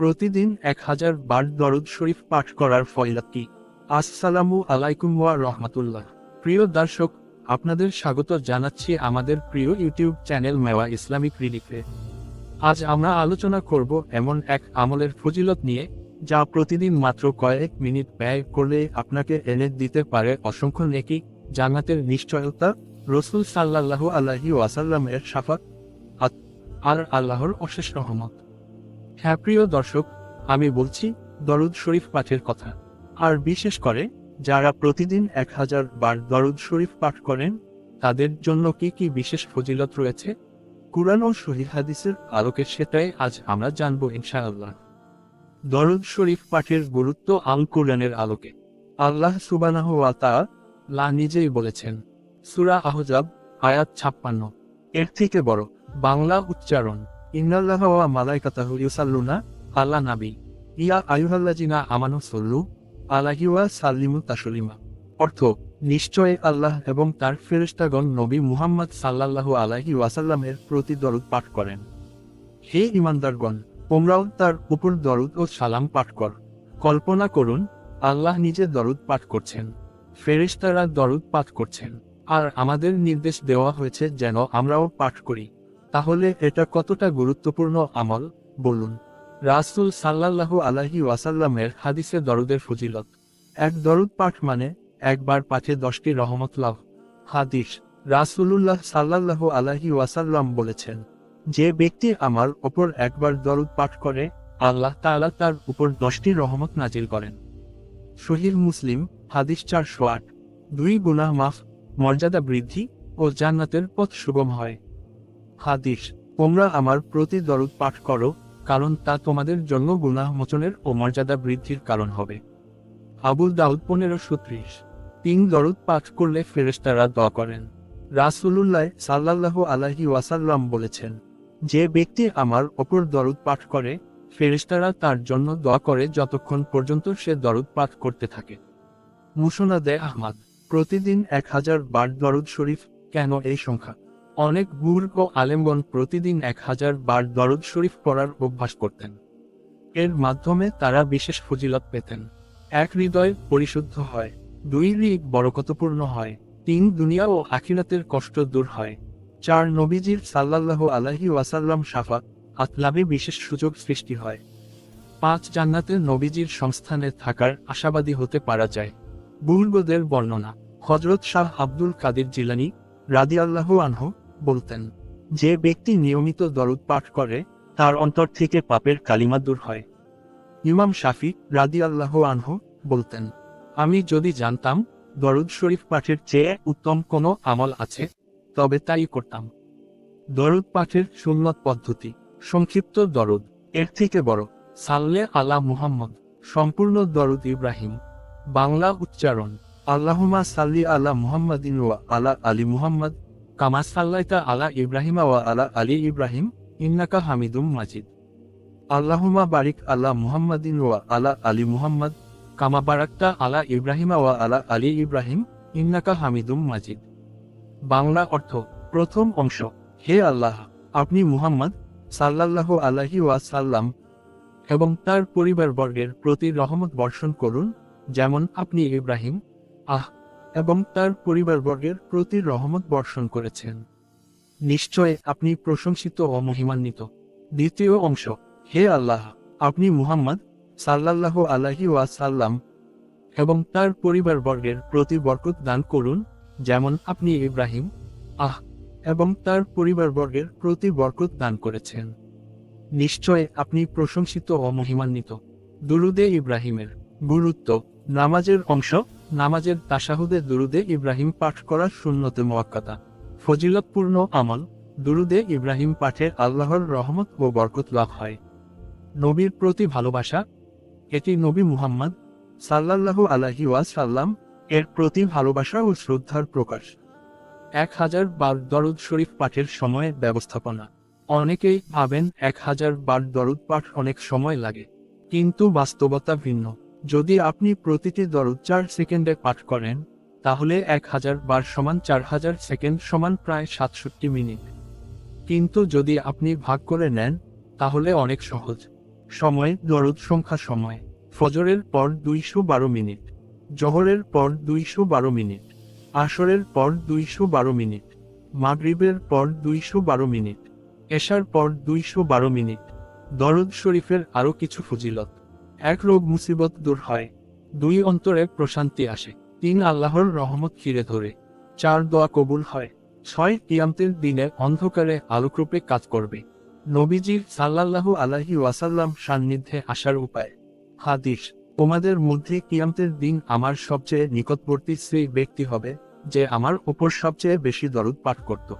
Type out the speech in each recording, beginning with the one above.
প্রতিদিন এক হাজার বার দরুদ শরীফ পাঠ করার ফয়লাত কি? আসসালামু আলাইকুম ওয়া রহমাতুল্লাহ। প্রিয় দর্শক, আপনাদের স্বাগত জানাচ্ছি আমাদের প্রিয় ইউটিউব চ্যানেল মেওয়া ইসলামিক রিলিফে। আজ আমরা আলোচনা করব এমন এক আমলের ফজিলত নিয়ে, যা প্রতিদিন মাত্র কয়েক মিনিট ব্যয় করলে আপনাকে এনে দিতে পারে অসংখ্য নেকি, জান্নাতের নিশ্চয়তা, রসুল সাল্লাল্লাহু আলাইহি ওয়াসাল্লামের সাফাত আর আল্লাহর অশেষ রহমত। হ্যাঁ প্রিয় দর্শক, আমি বলছি দরুদ শরীফ পাঠের কথা। আর বিশেষ করে, যারা প্রতিদিন এক হাজার বার দরুদ শরীফ পাঠ করেন, তাদের জন্য কি কি বিশেষ ফজিলত রয়েছে? কুরআন ও শহীদ হাদিসের আলোকে সেটাই আজ আমরা জানব ইনশাআল্লাহ। দরুদ শরীফ পাঠের গুরুত্ব আল কুরআনের আলোকে। আল্লাহ সুবানাহ লা নিজেই বলেছেন, সুরা আহজাব আয়াত ছাপ্পান্ন। এর থেকে বড় বাংলা উচ্চারণ। ইন্নাল্লাহ ওয়া মালাইকাতাহু ইউসাল্লুনা আলা নাবী ইয়া আয়ুহাল্লাযিনা আমানু সাল্লু আলাইহি ওয়া সাল্লিমু তাসলিমা অর্থ নিশ্চয় আল্লাহ এবং তার ফেরেশতাগণ নবী মুহাম্মদ সাল্লাল্লাহু আলাইহি ওয়াসাল্লামের প্রতি দরুদ পাঠ করেন। হে ইমানদারগণ তোমরাও তার উপর দরুদ ও সালাম পাঠ কর। কল্পনা করুন, আল্লাহ নিজে দরুদ পাঠ করছেন। ফেরেশতারা দরুদ পাঠ করছেন। আর আমাদের নির্দেশ দেওয়া হয়েছে যেন আমরাও পাঠ করি। তাহলে এটা কতটা গুরুত্বপূর্ণ আমল? বলুন। রাসূল সাল্লাল্লাহু আলাইহি ওয়াসাল্লামের হাদিসে দরুদের ফজিলত। এক দরুদ পাঠ মানে একবার পাঠে দশটি রহমত লাভ। হাদিস, রাসূলুল্লাহ সাল্লাল্লাহু আলাইহি ওয়াসাল্লাম বলেছেন, যে ব্যক্তি আমার ওপর একবার দরুদ পাঠ করে, আল্লাহ তাআলা তার উপর দশটি রহমত নাজিল করেন। শহীদ মুসলিম, হাদিস চারশো আট। দুই গুনাহ মাফ, মর্যাদা বৃদ্ধি ও জান্নাতের পথ সুগম হয়। হাদিস, তোমরা আমার প্রতি দরদ পাঠ করো, কারণ তা তোমাদের জন্য গুনাহ মোচনের ও মর্যাদা বৃদ্ধির কারণ হবে। আবুল দাউদ পনেরো সত্রিশ তিন দরদ পাঠ করলে ফেরেশতারা দোয়া করেন। রাসূলুল্লাহ সাল্লাল্লাহু আলাইহি ওয়াসাল্লাম বলেছেন, যে ব্যক্তি আমার ওপর দরদ পাঠ করে, ফেরেশতারা তার জন্য দোয়া করে যতক্ষণ পর্যন্ত সে দরদ পাঠ করতে থাকে। মুসনাদে আহমাদ, প্রতিদিন এক হাজার বার দরুদ শরীফ, কেন এই সংখ্যা? অনেক বুর্গ আলেমগণ প্রতিদিন এক হাজার বার দরুদ শরীফ পড়ার অভ্যাস করতেন। এর মাধ্যমে তারা বিশেষ ফজিলত পেতেন। এক হৃদয় পরিশুদ্ধ হয়, দুই হৃদ বরকতপূর্ণ হয়, তিন দুনিয়া ও আখিরাতের কষ্ট দূর হয়। চার নবীজির সাল্লাল্লাহু আলাইহি ওয়াসাল্লাম সাফা আতলাভে বিশেষ সুযোগ সৃষ্টি হয়। পাঁচ জান্নাতের নবীজির সংস্থানে থাকার আশাবাদী হতে পারা যায়। বুর্গদের বর্ণনা হজরত শাহ আব্দুল কাদির জিলানি রাদি আল্লাহু আনহু বলতেন, যে ব্যক্তি নিয়মিত দরুদ পাঠ করে, তার অন্তর থেকে পাপের কালিমা দূর হয়। ইমাম শাফি রাদি আল্লাহ আনহু বলতেন, আমি যদি জানতাম, দরুদ শরীফ পাঠের চেয়ে উত্তম কোনো আমল আছে, তবে তাই করতাম। দরুদ পাঠের সুন্নত পদ্ধতি, সংক্ষিপ্ত দরুদ, এর থেকে বড়, সাল্লে আলা মুহাম্মদ, সম্পূর্ণ দরুদ ইব্রাহিম। বাংলা উচ্চারণ আল্লাহুমা সাল্লি আলা মুহাম্মাদিন ওয়া আলা আলী মুহাম্মদ। কামা সাল্লাইতা আলা ইব্রাহিমা ওয়া আলা আলী ইব্রাহিম, ইন্নাকা হামিদুম মাজিদ। আল্লাহুমা বারিক আলা মুহাম্মাদিন ওয়া আলা আলী মুহাম্মদ, কামা বারাকতা আলা ইব্রাহিমা ওয়া আলা আলী ইব্রাহিম, ইন্নাকা হামিদুম মাজিদ। বাংলা অর্থ, প্রথম অংশ, হে আল্লাহ, আপনি মুহাম্মদ সাল্লাল্লাহু আলাইহি ওয়াসাল্লাম। এবং তার পরিবারবর্গের প্রতি রহমত বর্ষণ করুন, যেমন আপনি ইব্রাহিম। আহ এবং তার পরিবারবর্গের প্রতি রহমত বর্ষণ করেছেন। নিশ্চয় আপনি প্রশংসিত ও মহিমান্বিত। দ্বিতীয় অংশ, হে আল্লাহ, আপনি মুহাম্মদ সাল্লাল্লাহু আলাইহি ওয়াসাল্লাম এবং তার পরিবারবর্গের প্রতি বরকত দান করুন, যেমন আপনি ইব্রাহিম, আহ, এবং তার পরিবারবর্গের প্রতি বরকত দান করেছেন। নিশ্চয় আপনি প্রশংসিত ও মহিমান্বিত। দুরুদে ইব্রাহিমের গুরুত্ব নামাজের অংশ নামাজের তাসাহুদে দুরুদে ইব্রাহিম পাঠ করার শূন্যতে মোয়াক্কাতা। ফজিলতপূর্ণ আমল, দুরুদে ইব্রাহিম পাঠে আল্লাহর রহমত ও বরকত লাভ হয়। নবীর প্রতি ভালোবাসা, এটি নবী মুহাম্মদ সাল্লাল্লাহু আলাইহি ওয়াসাল্লাম এর প্রতি ভালোবাসা ও শ্রদ্ধার প্রকাশ। এক হাজার বার দরুদ শরীফ পাঠের সময় ব্যবস্থাপনা। অনেকেই ভাবেন এক হাজার বার দরুদ পাঠ অনেক সময় লাগে, কিন্তু বাস্তবতা ভিন্ন। যদি আপনি প্রতিটি দরুদ চার সেকেন্ডে পাঠ করেন, তাহলে এক হাজার বার সমান চার হাজার সেকেন্ড সমান প্রায় সাতষট্টি মিনিট। কিন্তু যদি আপনি ভাগ করে নেন, তাহলে অনেক সহজ। সময়, দরদ সংখ্যা সময়। ফজরের পর দুইশো বারো মিনিট। জহরের পর দুইশো বারো মিনিট। আসরের পর দুইশো বারো মিনিট। মাগরিবের পর দুইশো বারো মিনিট। এশার পর দুইশো বারো মিনিট। দরদ শরীফের আরও কিছু ফজিলত। এক রোগ মুসিবত দূর হয়। দুই অন্তরে প্রশান্তি আসে। তিন আল্লাহর রহমত ঘিরে ধরে। চার, দোয়া কবুল হয়। ছয়, কিয়ামতের দিনে অন্ধকারে আলোকরূপে কাজ করবে। নবীজির সাল্লাল্লাহু আলাহি ওয়াসাল্লাম সান্নিধ্যে আসার উপায়। হাদিস, তোমাদের মধ্যে কিয়ামতের দিন আমার সবচেয়ে নিকটবর্তী সেই ব্যক্তি হবে, যে আমার উপর সবচেয়ে বেশি দরদ পাঠ করত।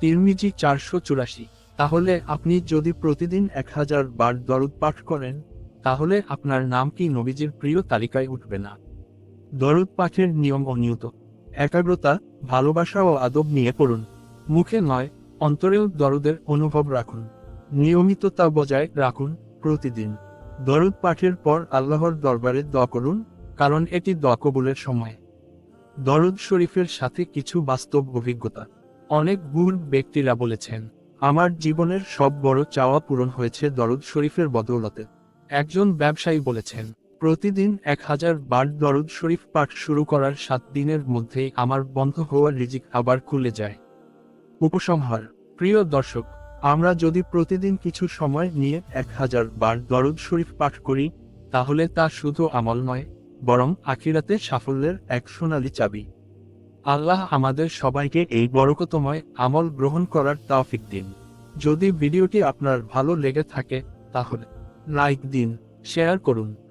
তিরমিজি চারশো চুরাশি। তাহলে আপনি যদি প্রতিদিন এক হাজার বার দরদ পাঠ করেন তাহলে আপনার নাম কি নবীজির প্রিয় তালিকায় উঠবে না? দরদ পাঠের নিয়ম অনিয়ত। একাগ্রতা, ভালোবাসা ও আদব নিয়ে পড়ুন। মুখে নয়, অন্তরেও দরদের অনুভব রাখুন। নিয়মিততা বজায় রাখুন প্রতিদিন। দরদ পাঠের পর আল্লাহর দরবারে দোয়া করুন, কারণ এটি দোয়া কবুলের সময়। দরদ শরীফের সাথে কিছু বাস্তব অভিজ্ঞতা। অনেক গুণ ব্যক্তিরা বলেছেন, আমার জীবনের সব বড় চাওয়া পূরণ হয়েছে দরদ শরীফের বদৌলতে। একজন ব্যবসায়ী বলেছেন, প্রতিদিন এক হাজার বার দরদ শরীফ পাঠ শুরু করার সাত দিনের মধ্যেই আমার বন্ধ হওয়া রিজিক আবার খুলে যায়। উপসংহার, প্রিয় দর্শক, আমরা যদি প্রতিদিন কিছু সময় নিয়ে এক হাজার বার দরদ শরীফ পাঠ করি, তাহলে তা শুধু আমল নয়, বরং আখিরাতে সাফল্যের এক সোনালি চাবি। আল্লাহ আমাদের সবাইকে এই বরকতময় আমল গ্রহণ করার তাওফিক দিন। যদি ভিডিওটি আপনার ভালো লেগে থাকে, তাহলে লাইক দিন শেয়ার করুন।